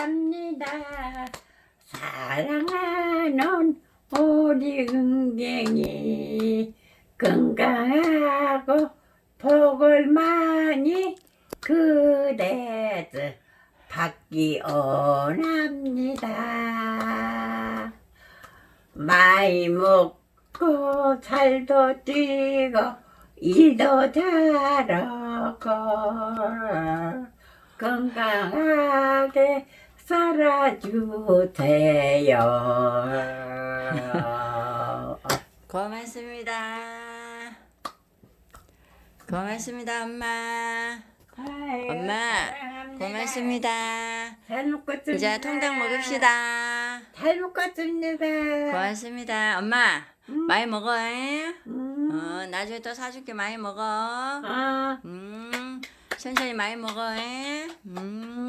합니다. 사랑하는 우리 은경이 건강하고 복을 많이 그대들 받기 원합니다. 많이 먹고 살도 뛰고 일도 잘하고 건강하게 살아주세요. 고맙습니다. 고맙습니다, 엄마. 엄마. 고맙습니다. 잘 먹겠습니다. 이제 통닭 먹읍시다. 잘 먹겠습니다. 고맙습니다. 엄마, 음. 많이 먹어. 에? 음. 어, 나중에 또 사줄게 많이 먹어. 아, 음, 천천히 많이 먹어. 에? 음.